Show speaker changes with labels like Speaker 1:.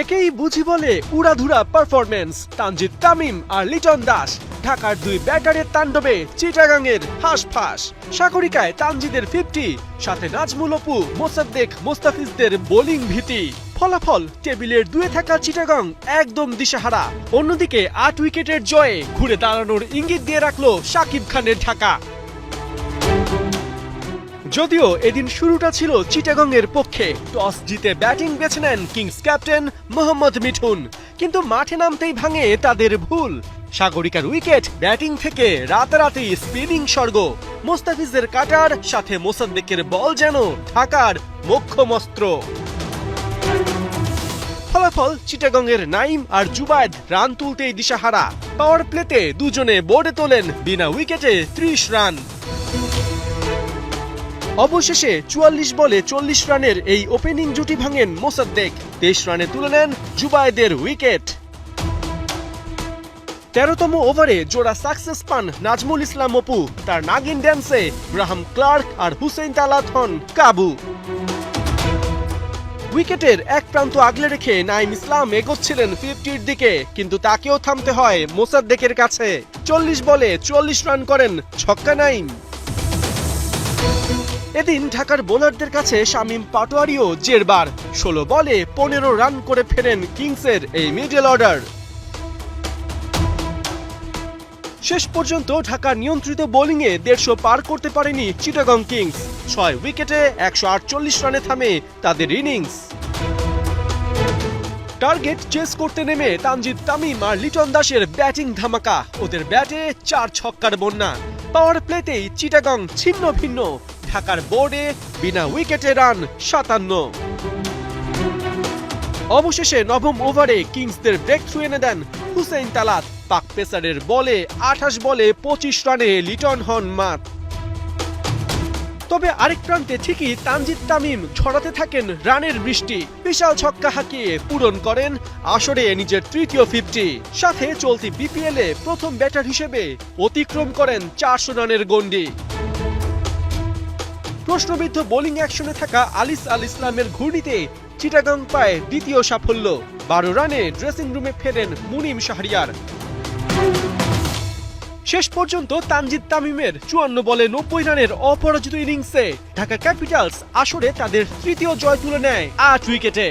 Speaker 1: একেই বুঝি বলে উড়াধুরা পারফরমেন্স তানজিদ তামিম আর লিটন দাস। ঢাকার দুই ব্যাটারের তাণ্ডবে চিটাগাংয়ের হাঁস ফাঁস সাগরিকায় তানজিদের ফিফটি, সাথে নাজমুল অপু, মোসাদ্দেক, মোস্তাফিজদের বোলিং ভীতি। ফলাফল, টেবিলের দুয়ে থাকা চিটাগং একদম দিশাহারা। অন্যদিকে আট উইকেটের জয়ে ঘুরে দাঁড়ানোর ইঙ্গিত দিয়ে রাখল শাকিব খানের ঢাকা। যদিও এদিন শুরুটা ছিল চিটাগংয়ের পক্ষে। টস জিতে ব্যাটিং বেছে নেন কিংস ক্যাপ্টেন মোহাম্মদ মিঠুন। কিন্তু মাঠে নামতেই ভাঙে তাদের ভুল। সাগরিকার উইকেট, ব্যাটিং থেকে রাতারাতি স্পিনিং স্বর্গ। মোস্তাফিজের কাটার, সাথে মোসাদ্দেকের বল যেন ঢাকার মোক্ষমস্ত্র ফলাফল চিটাগংয়ের নাইম আর জুবায়েদ রান তুলতেই দিশাহারা। পাওয়ার প্লেতে দুজনে বোর্ডে তোলেন বিনা উইকেটে ত্রিশ রান। অবশেষে চুয়াল্লিশ বলে চল্লিশ রানের এই ওপেনিং জুটি ভাঙেন মোসাদ্দেক। তেইশ রানে তুলে নেন জুবায়েদের উইকেট। তেরোতম ওভারে জোড়া সাকসেস পান নাজমুল ইসলাম অপু। তার নাগিন ড্যান্সে গ্রাহাম ক্লার্ক আর হুসেন তালাত হন কাবু। উইকেটের এক প্রান্ত আগলে রেখে নাইম ইসলাম এগোচ্ছিলেন ফিফটির দিকে, কিন্তু তাকেও থামতে হয় মোসাদ্দেকের কাছে। চল্লিশ বলে চুয়াল্লিশ রান করেন ছক্কা নাইম। এদিন ঢাকার বোলারদের কাছে শামীম পাটোয়ারিও জেরবার। ষোলো বলে পনেরো রান করে ফেরেন কিংসের এই মিডল অর্ডার। শেষ পর্যন্ত ঢাকার নিয়ন্ত্রিত বোলিংয়ে দেড়শো পার করতে পারেনি চিটাগং কিংস। ছয় উইকেটে একশো আটচল্লিশ রানে থামে তাদের ইনিংস। টার্গেট চেস করতে নেমে তানজিদ তামিম আর লিটন দাসের ব্যাটিং ধামাকা। ওদের ব্যাটে চার ছক্কার বন্যা। পাওয়ার প্লেতেই চিটাগং ছিন্ন ভিন্ন। ঢাকার বোর্ডে বিনা উইকেটে রান, সাতান্ন। অবশেষে নবম ওভারে কিংসদের ব্রেক থ্রু এনে দেন হুসেইন তালাত। পাক পেসারের বলে আঠাশ বলে পঁচিশ রানে লিটন হন মাত। তবে আরেক প্রান্তে ঠিকই তানজিদ তামিম ছড়াতে থাকেন রানের বৃষ্টি। বিশাল ছক্কা হাঁকিয়ে পূরণ করেন আসরে নিজের তৃতীয় ফিফটি। সাথে চলতি বিপিএলে প্রথম ব্যাটার হিসেবে অতিক্রম করেন চারশো রানের গন্ডি প্রশ্নবিদ্ধ বোলিং অ্যাকশনে থাকা আলিস আল ইসলামের ঘূর্ণিতে চিটাগাং পায় দ্বিতীয় সাফল্য। বারো রানে ড্রেসিং রুমে ফেরেন মুনিম শাহরিয়ার। শেষ পর্যন্ত তানজিদ তামিমের চুয়ান্ন বলে নব্বই রানের অপরাজিত ইনিংসে ঢাকা ক্যাপিটালস আসরে তাদের তৃতীয় জয় তুলে নেয় আট উইকেটে।